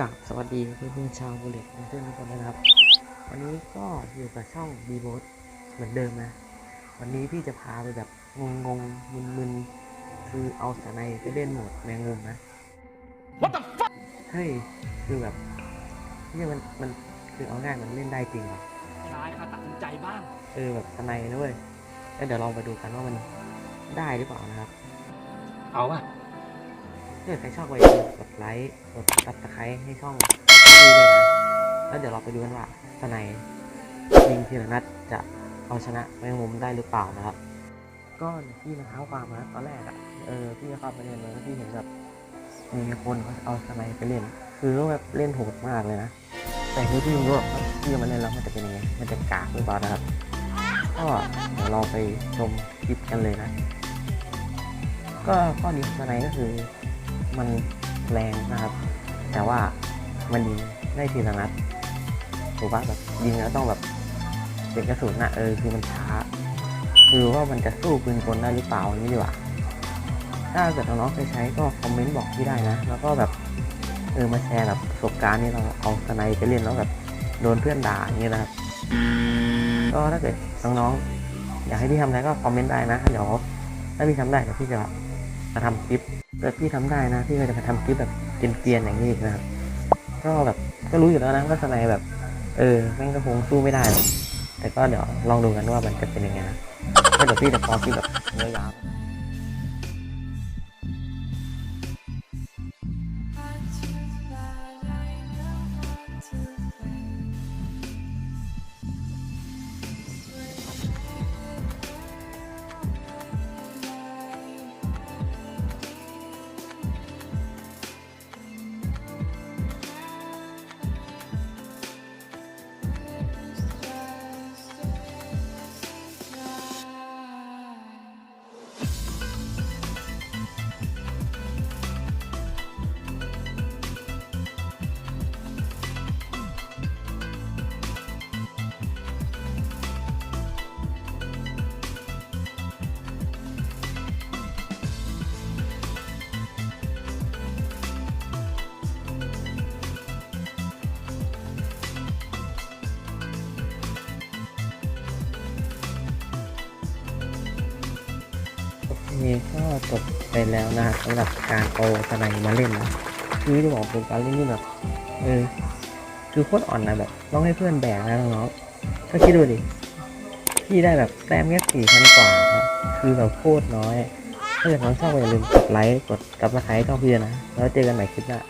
กับสวัสดีเพื่อนๆชาวบุรีเพื่อนๆทุกคนนะครับ วันนี้ก็อยู่กับช่องบีโบสเหมือนเดิมนะ วันนี้พี่จะพาไปแบบงงๆมึนๆ คือเอาสไนไปเล่นโหมดแมงมุมนะ What the fuck เฮ้ย คือแบบเนี่ยมันมันคือเอาง่ายมันเล่นได้จริงเหรอนายค่ะตัดสินใจบ้างเออแบบสไนนะเว้ยแล้วเดี๋ยวลองไปดูกันว่ามันได้หรือเปล่านะครับ เอาป่ะถ้า เกิดใครชอบก็อย่าลืมกดไลค์ กดซับสไครต์ให้ช่องพี่ด้วยนะ แล้วเดี๋ยวเราไปดูกันว่าสไนยิงทีละนัดจะเอาชนะแมงมุมได้หรือเปล่านะครับ ก็พี่มาเท้าความนะตอนแรกอะ่ะเออพี่เข้าไปเล่นเลยแล้วพี่เห็นแบบมีคนเขาเอาสไนไปเล่น คือแบบเล่นโหดมากเลยนะ แต่คือพี่ไม่รู้ว่าพี่มาเล่นแล้วมันจะเป็นยังไง มันจะกากหรือเปล่านะครับ ก็เดี๋ยวเราไปชมคลิปกันเลยนะ ก็ข้อดีของสไนก็คือ มันแรงนะครับ แต่ว่ามันยิงได้ทีละนัดถูกปะแบบยิงแล้วต้องแบบเสียงกระสุนนะเออคือมันช้า คือว่ามันจะสู้ปืนกลได้หรือเปล่าอย่างนี้ดีกว่าถ้าเกิดน้องๆเคยใช้ก็คอมเมนต์บอกพี่ได้นะ แล้วก็แบบเออมาแชร์แบบประสบการณ์นี่เราเอาสไนไปเล่นแล้วแบบโดนเพื่อนด่าอย่างนี้ยนะครับ ก็ถ้าเกิดน้องๆอยากให้พี่ทำอะไรก็คอมเมนต์ได้นะ เดี๋ยวถ้าพี่ทำได้เดี๋ยวพี่จะ มาทำคลิปแต่พี่ทำได้นะพี่ก็จะมาทำคลิปแบบเกรียนๆอย่างนี้นะครับก็แบบก็รู้อยู่แล้วนะว่าสไนแบบ เออแม่งก็คงสู้ไม่ได้หรอกแต่ก็เดี๋ยวลองดูกันว่ามันจะเป็นยังไงนะก็เดี๋ยวพี่จะพอคลิปแบบยาว โอเคก็จบไปแล้วนะครับสำหรับการเอาสไนมาเล่นนะคือจะบอกเป็นการเล่นที่แบบเออคือโคตรอ่อนนะแบบต้องให้เพื่อนแบกนะน้องๆก็คิดดูดิพี่ได้แบบแต้มแค่สี่พันกว่าครับคือแบบโคตรน้อย ถ้าเกิดน้องชอบก็อย่าลืมกดไลค์กดกับสไครต์ช่องพี่นะ แล้วเจอกันใหม่คลิปหน้า